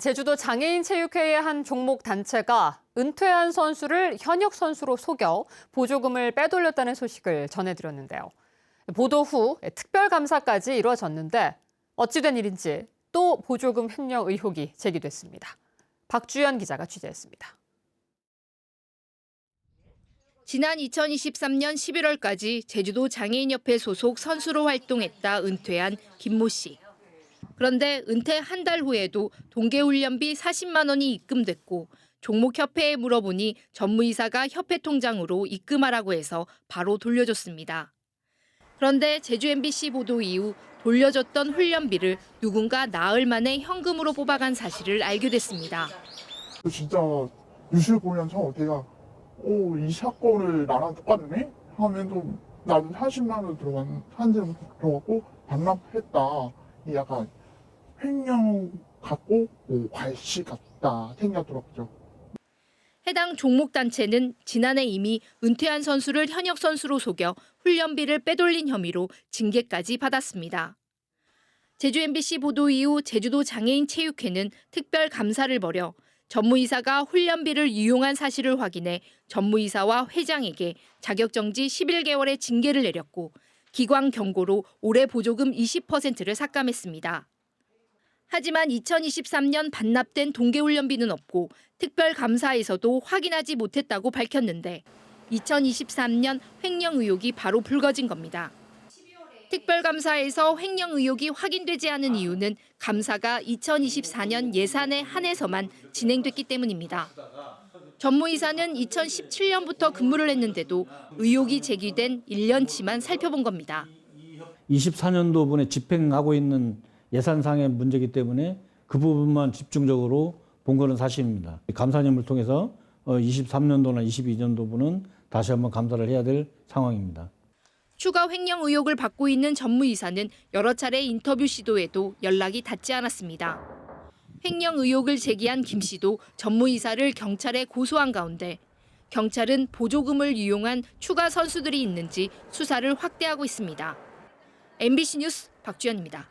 제주도 장애인 체육회의 한 종목 단체가 은퇴한 선수를 현역 선수로 속여 보조금을 빼돌렸다는 소식을 전해드렸는데요. 보도 후 특별 감사까지 이루어졌는데 어찌된 일인지 또 보조금 횡령 의혹이 제기됐습니다. 박주연 기자가 취재했습니다. 지난 2023년 11월까지 제주도 장애인협회 소속 선수로 활동했다 은퇴한 김모 씨. 그런데 은퇴 한 달 후에도 동계훈련비 40만 원이 입금됐고 종목협회에 물어보니 전무이사가 협회 통장으로 입금하라고 해서 바로 돌려줬습니다. 그런데 제주 MBC 보도 이후 돌려줬던 훈련비를 누군가 나흘 만에 현금으로 뽑아간 사실을 알게 됐습니다. 진짜 뉴스를 보면서 내가 오, 이 사건을 나랑 똑같네? 하면서 나는 40만 원 들어간, 한점 들어갔고 반납했다. 이 약간 횡령 같고 뭐 과시 같다 생각들었죠. 해당 종목 단체는 지난해 이미 은퇴한 선수를 현역 선수로 속여 훈련비를 빼돌린 혐의로 징계까지 받았습니다. 제주 MBC 보도 이후 제주도 장애인 체육회는 특별 감사를 벌여 전무이사가 훈련비를 유용한 사실을 확인해 전무이사와 회장에게 자격정지 11개월의 징계를 내렸고 기광 경고로 올해 보조금 20%를 삭감했습니다. 하지만 2023년 반납된 동계훈련비는 없고 특별감사에서도 확인하지 못했다고 밝혔는데 2023년 횡령 의혹이 바로 불거진 겁니다. 특별감사에서 횡령 의혹이 확인되지 않은 이유는 감사가 2024년 예산에 한해서만 진행됐기 때문입니다. 전무이사는 2017년부터 근무를 했는데도 의혹이 제기된 1년치만 살펴본 겁니다. 24년도 분에 집행하고 있는 예산상의 문제이기 때문에 그 부분만 집중적으로 본 거는 사실입니다. 감사님을 통해서 23년도나 22년도분은 다시 한번 감사를 해야 될 상황입니다. 추가 횡령 의혹을 받고 있는 전무이사는 여러 차례 인터뷰 시도에도 연락이 닿지 않았습니다. 횡령 의혹을 제기한 김 씨도 전무이사를 경찰에 고소한 가운데 경찰은 보조금을 이용한 추가 선수들이 있는지 수사를 확대하고 있습니다. MBC 뉴스 박주연입니다.